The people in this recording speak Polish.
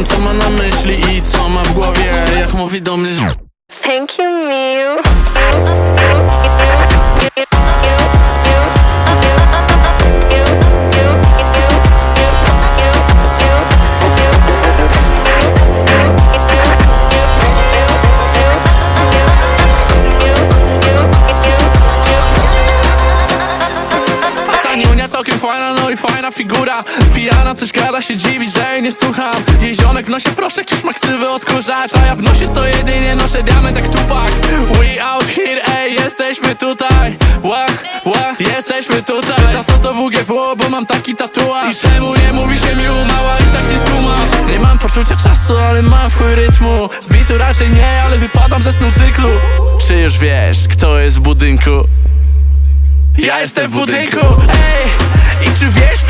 wiem co ma na myśli i co ma w głowie Jak mówi do mnie Thank you, Miu. Całkiem fajna, no i fajna figura. Pijana coś gada się dziwi, że jej nie słucham. Jej ziomek w nosie proszek już ma ksywy odkurzacz A ja w nosie to jedynie noszę diament jak tupak. We out here, ej, jesteśmy tutaj. Ła, ła, jesteśmy tutaj. Pyta co to WGW, bo mam taki tatuaż. I czemu nie mówi się mi mała i tak nie skumasz? Nie mam poczucia czasu, ale mam w chuj rytmu Z bitu raczej nie, ale wypadam ze snu cyklu. Czy już wiesz, kto jest w budynku? Ja jestem w budynku, ej I czy wiesz w